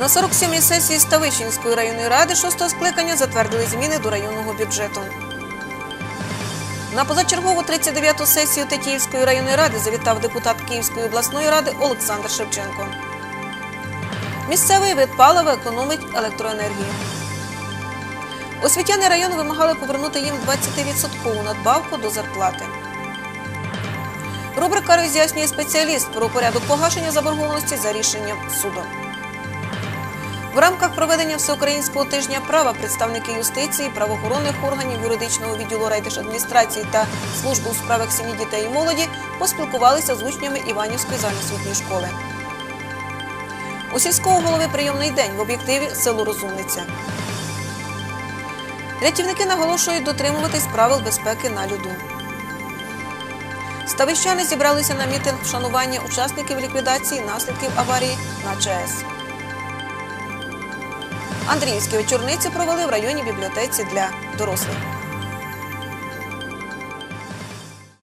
На 47-й сесії Ставищенської районної ради 6-го скликання затвердили зміни до районного бюджету. На позачергову 39-ту сесію Тетіївської районної ради завітав депутат Київської обласної ради Олександр Шевченко. Місцевий вид палива економить електроенергію. Освітяни району вимагали повернути їм 20% надбавку до зарплати. Рубрика роз'яснює спеціаліст про порядок погашення заборгованості за рішенням суду. В рамках проведення всеукраїнського тижня права представники юстиції, правоохоронних органів, юридичного відділу райдержадміністрації та служби у справах сім'ї дітей і молоді поспілкувалися з учнями Іванівської загальноосвітньої школи. У сільського голови прийомний день в об'єктиві село Розумниця. Рятівники наголошують дотримуватись правил безпеки на льоду. Ставищани зібралися на мітинг вшанування учасників ліквідації наслідків аварії на ЧАЕС. Андріївські вечорниці провели в районній бібліотеці для дорослих.